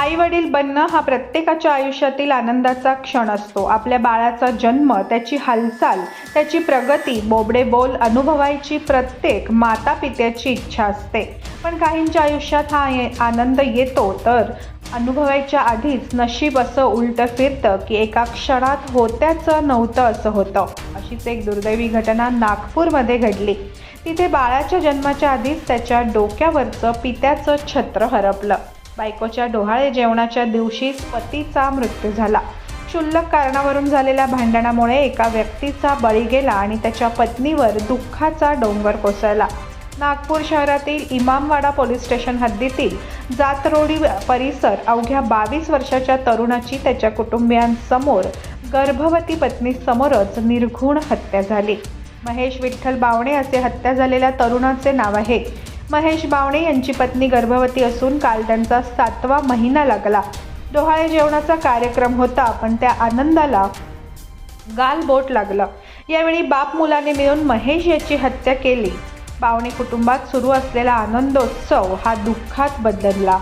आई वडील बनणं हा प्रत्येकाच्या आयुष्यातील आनंदाचा क्षण असतो. आपल्या बाळाचा जन्म त्याची हालचाल त्याची प्रगती बोबडे बोल अनुभवायची प्रत्येक माता पित्याची इच्छा असते. पण काहींच्या आयुष्यात हा आनंद येतो तर अनुभवायच्या आधीच नशीब असं उलटं फिरतं की एका क्षणात होत्याचं नव्हतं असं होतं. अशीच एक दुर्दैवी घटना नागपूरमध्ये घडली. तिथे बाळाच्या जन्माच्या आधीच त्याच्या डोक्यावरचं पित्याचं छत्र हरपलं. बायकोच्या डोहाळे जेवणाच्या दिवशीच पतीचा मृत्यू झाला. क्षुल्लक कारणावरून झालेल्या भांडणामुळे एका व्यक्तीचा बळी गेला आणि त्याच्या पत्नीवर दुःखाचा डोंगर कोसळला. नागपूर शहरातील इमामवाडा पोलीस स्टेशन हद्दीतील जातरोडी परिसर अवघ्या बावीस वर्षाच्या तरुणाची त्याच्या कुटुंबियांसमोर गर्भवती पत्नीसमोरच निर्घुण हत्या झाली. महेश विठ्ठल बावणे असे हत्या झालेल्या तरुणाचे नाव आहे. महेश बावणे यांची पत्नी गर्भवती असून काल त्यांचा सातवा महिना लागला. डोहाळे जेवणाचा कार्यक्रम होता पण त्या आनंदाला गाल बोट लागलं. यावेळी बाप मुलाने मिळून महेश याची हत्या केली. बावणे कुटुंबात सुरू असलेला आनंदोत्सव हा दुःखात बदलला.